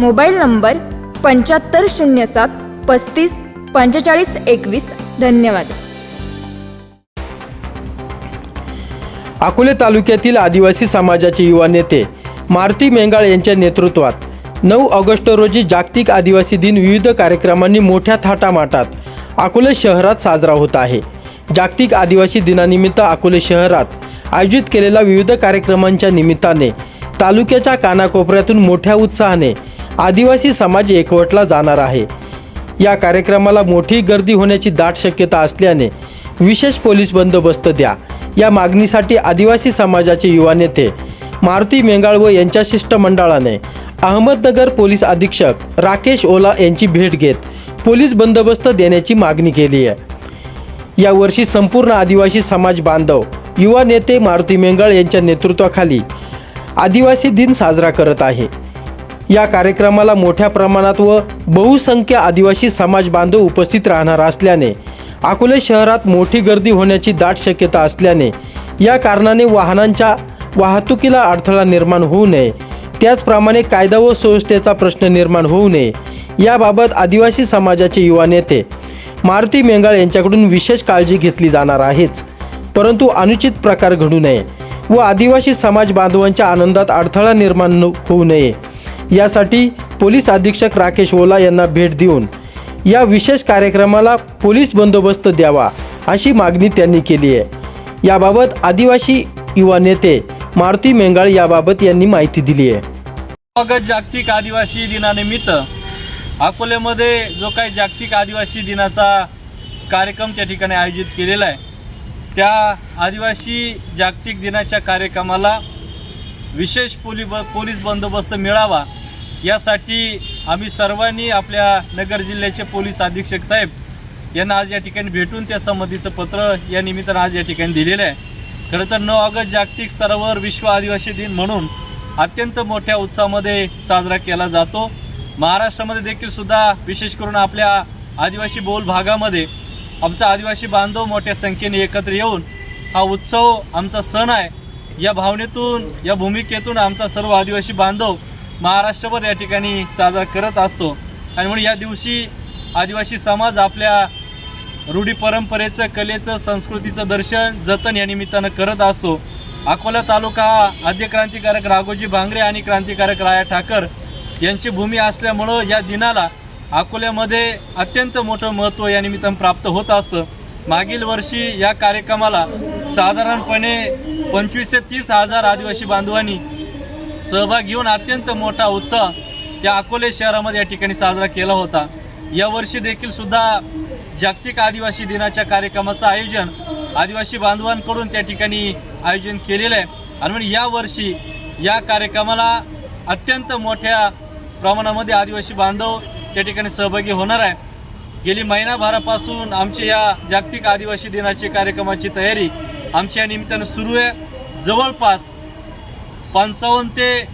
mobile number पंच्याहत्तर शून्य सात पस्तीस पंचेचाळीस एकवीस. धन्यवाद. अकोले तालुक्यातील आदिवासी समाजाचे युवा नेते मारुती मेंगाळ यांच्या नेतृत्वात नऊ ऑगस्ट रोजी जागतिक आदिवासी दिन विविध कार्यक्रमांनी मोठ्या थाटामाटात अकोले शहरात साजरा होत आहे. जागतिक आदिवासी दिनानिमित्त अकोले शहरात आयोजित केलेल्या विविध कार्यक्रमांच्या निमित्ताने तालुक्याच्या कानाकोपऱ्यातून मोठ्या उत्साहाने आदिवासी समाज एकवटला जाणार आहे. या कार्यक्रमाला मोठी गर्दी होण्याची दाट शक्यता असल्याने विशेष पोलीस बंदोबस्त द्या. या मागणीसाठी आदिवासी समाजाचे युवा नेते मारुती मेंगाळ व यांच्या शिष्टमंडळाने अहमदनगर पोलीस अधीक्षक राकेश ओला यांची भेट घेत पोलीस बंदोबस्त देण्याची मागणी केली आहे. यावर्षी संपूर्ण आदिवासी समाज बांधव युवा नेते मारुती मेंगाळ यांच्या नेतृत्वाखाली आदिवासी दिन साजरा करत आहे. या कार्यक्रमाला मोठ्या प्रमाणात व बहुसंख्य आदिवासी समाज बांधव उपस्थित राहणार असल्याने अकोले शहरात मोठी गर्दी होण्याची दाट शक्यता असल्याने या कारणाने वाहनांच्या वाहतुकीला अडथळा निर्माण होऊ नये. त्याचप्रमाणे कायदा व सुव्यवस्थेचा प्रश्न निर्माण होऊ नये. याबाबत आदिवासी समाजाचे युवा नेते मारुती मेंगाळ यांच्याकडून विशेष काळजी घेतली जाणार आहेच. परंतु अनुचित प्रकार घडू नये व आदिवासी समाज बांधवांच्या आनंदात अडथळा निर्माण न- होऊ नये. यासाठी पोलीस अधीक्षक राकेश ओला यांना भेट देऊन या विशेष कार्यक्रमाला पोलीस बंदोबस्त द्यावा अशी मागणी त्यांनी केली आहे. याबाबत आदिवासी युवा नेते मारुती मेंगाळ याबाबत यांनी माहिती दिली आहे. ऑगस्ट जागतिक आदिवासी दिनानिमित्त अकोल्यामध्ये जो काही जागतिक आदिवासी दिनाचा कार्यक्रम त्या ठिकाणी आयोजित केलेला आहे त्या आदिवासी जागतिक दिनाच्या कार्यक्रमाला विशेष पोली ब पोलीस बंदोबस्त मिळावा यासाठी आम्ही सर्वांनी आपल्या नगर जिल्ह्याचे पोलीस अधीक्षक साहेब यांना आज या ठिकाणी भेटून त्या संबंधीचं पत्र या निमित्तानं आज या ठिकाणी दिलेलं आहे. खरं तर नऊ ऑगस्ट जागतिक स्तरावर विश्व आदिवासी दिन म्हणून अत्यंत मोठ्या उत्साहामध्ये साजरा केला जातो. महाराष्ट्रामध्ये देखील सुद्धा विशेष करून आपल्या आदिवासी बोल भागामध्ये आमचा आदिवासी बांधव मोठ्या संख्येने एकत्र येऊन हा उत्सव आमचा सण आहे. या भावनेतून या भूमिकेतून आमचा सर्व आदिवासी बांधव महाराष्ट्रभर या ठिकाणी साजरा करत असतो. आणि म्हणून या दिवशी आदिवासी समाज आपल्या रूढी परंपरेचं कलेचं संस्कृतीचं दर्शन जतन या निमित्तानं करत असतो. अकोला तालुका हा आद्य क्रांतिकारक राघोजी भांगरे आणि क्रांतिकारक राया ठाकर यांची भूमी असल्यामुळं या दिनाला अकोल्यामध्ये अत्यंत मोठं महत्त्व या निमित्तानं प्राप्त होत असतं. मागील वर्षी या कार्यक्रमाला साधारणपणे पंचवीस ते तीस हजार आदिवासी बांधवांनी सहभाग घेऊन अत्यंत मोठा उत्साह या अकोले शहरामध्ये या ठिकाणी साजरा केला होता. यावर्षी देखील सुद्धा जागतिक आदिवासी दिनाच्या कार्यक्रमाचं आयोजन आदिवासी बांधवांकडून त्या ठिकाणी आयोजन केलेलं आहे. आणि म्हणून यावर्षी या कार्यक्रमाला अत्यंत मोठ्या प्रमाणामध्ये आदिवासी बांधव त्या ठिकाणी सहभागी होणार आहे. गेली महिनाभरापासून आमच्या या जागतिक आदिवासी दिनाची कार्यक्रमाची तयारी आमच्या या निमित्तानं सुरू आहे. जवळपास पंचावन्न ते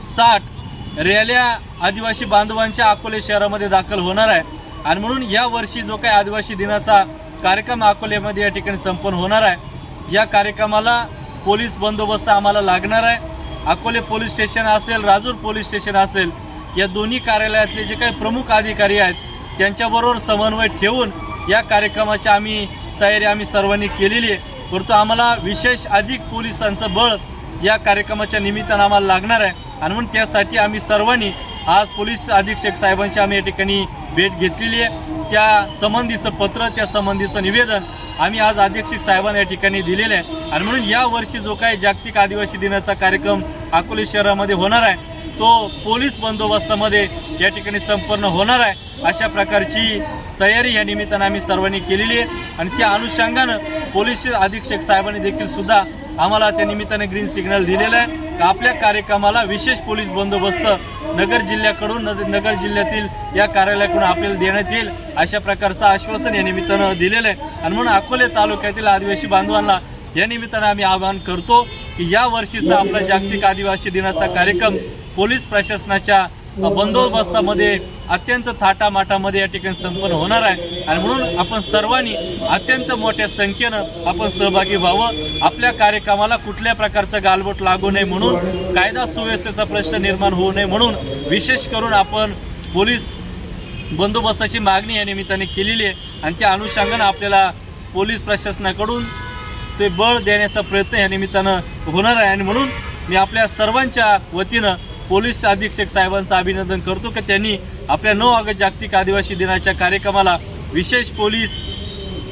साठ रॅल्या आदिवासी बांधवांच्या अकोले शहरामध्ये दाखल होणार आहे. आणि म्हणून या वर्षी जो काही आदिवासी दिनाचा कार्यक्रम अकोल्यामध्ये या ठिकाणी संपन्न होणार आहे या कार्यक्रमाला पोलीस बंदोबस्त आम्हाला लागणार आहे. अकोले पोलीस स्टेशन असेल राजूर पोलीस स्टेशन असेल या दोन्ही कार्यालयातले जे काही प्रमुख अधिकारी आहेत त्यांच्याबरोबर समन्वय ठेवून या कार्यक्रमाच्या आम्ही तयारी आम्ही सर्वांनी केलेली आहे. परंतु आम्हाला विशेष अधिक पोलिसांचं बळ या कार्यक्रमाच्या निमित्तानं आम्हाला लागणार आहे. आणि म्हणून त्यासाठी आम्ही सर्वांनी आज पोलीस अधीक्षक साहेबांची आम्ही या ठिकाणी भेट घेतलेली आहे. त्या संबंधीचं पत्र त्या संबंधीचं निवेदन आम्ही आज अधीक्षक साहेबांना या ठिकाणी दिलेलं आहे. आणि म्हणून या वर्षी जो काही जागतिक आदिवासी दिनाचा कार्यक्रम अकोले शहरामध्ये होणार आहे तो पोलीस बंदोबस्तामध्ये या ठिकाणी संपन्न होणार आहे. अशा प्रकारची तयारी या निमित्तानं आम्ही सर्वांनी केलेली आहे. आणि त्या अनुषंगानं पोलीस अधीक्षक साहेबांनी देखील सुद्धा आम्हाला त्या निमित्ताने ग्रीन सिग्नल दिलेला आहे. का आपल्या कार्यक्रमाला विशेष पोलीस बंदोबस्त नगर जिल्ह्याकडून नगर जिल्ह्यातील या कार्यालयाकडून आपल्याला देण्यात येईल अशा प्रकारचं आश्वासन या निमित्तानं दिलेलं आहे. आणि म्हणून अकोले तालुक्यातील आदिवासी बांधवांना या निमित्तानं आम्ही आवाहन करतो की या वर्षीचा आपला जागतिक आदिवासी दिनाचा कार्यक्रम पोलीस प्रशासनाच्या बंदोबस्तामध्ये अत्यंत थाटामाटामध्ये या ठिकाणी संपन्न होणार आहे. आणि म्हणून आपण सर्वांनी अत्यंत मोठ्या संख्येनं आपण सहभागी व्हावं. आपल्या कार्यक्रमाला कुठल्या प्रकारचं गालबोट लागू नये म्हणून कायदा सुव्यवस्थेचा प्रश्न निर्माण होऊ नये म्हणून विशेष करून आपण पोलीस बंदोबस्ताची मागणी या निमित्ताने केलेली आहे. आणि त्या अनुषंगानं आपल्याला पोलीस प्रशासनाकडून ते बळ देण्याचा प्रयत्न या निमित्तानं होणार आहे. आणि म्हणून मी आपल्या सर्वांच्या वतीनं पोलीस अधीक्षक साहेबांचं अभिनंदन करतो की त्यांनी आपल्या नऊ ऑगस्ट जागतिक आदिवासी दिनाच्या कार्यक्रमाला विशेष पोलीस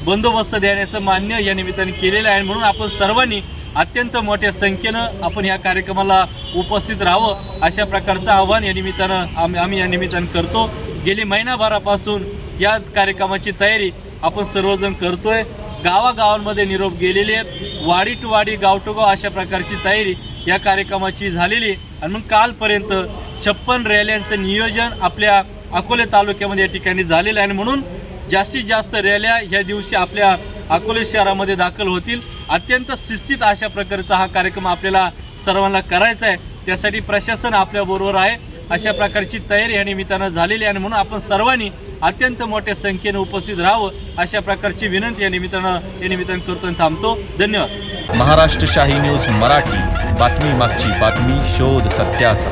बंदोबस्त देण्याचं मान्य या निमित्ताने केलेलं आहे. आणि म्हणून आपण सर्वांनी अत्यंत मोठ्या संख्येनं आपण या कार्यक्रमाला उपस्थित राहावं अशा प्रकारचं आव्हान या निमित्तानं आम्ही आम्ही या निमित्तानं करतो. गेली महिनाभरापासून या कार्यक्रमाची तयारी आपण सर्वजण करतोय. गावागावांमध्ये निरोप गेलेले आहेत. वाडी टू वाडी गाव टू गाव अशा प्रकारची तयारी या कार्यक्रमाची झालेली आहे. आणि मग कालपर्यंत छप्पन रॅल्यांचं नियोजन आपल्या अकोले तालुक्यामध्ये या ठिकाणी झालेलं आहे. आणि म्हणून जास्तीत जास्त रॅल्या ह्या दिवशी आपल्या अकोले शहरामध्ये दाखल होतील. अत्यंत शिस्तीत अशा प्रकारचा हा कार्यक्रम आपल्याला सर्वांना करायचा आहे. त्यासाठी प्रशासन आपल्याबरोबर आहे. अशा प्रकारची तयारी या निमित्तानं झालेली आहे आणि म्हणून आपण सर्वांनी अत्यंत मोठ्या संख्येनं उपस्थित राहावं अशा प्रकारची विनंती या निमित्तानं या निमित्तानं करतो आणि थांबतो. धन्यवाद. महाराष्ट्र शाही न्यूज मराठी. बातमी मागची बातमी शोध सत्याचा.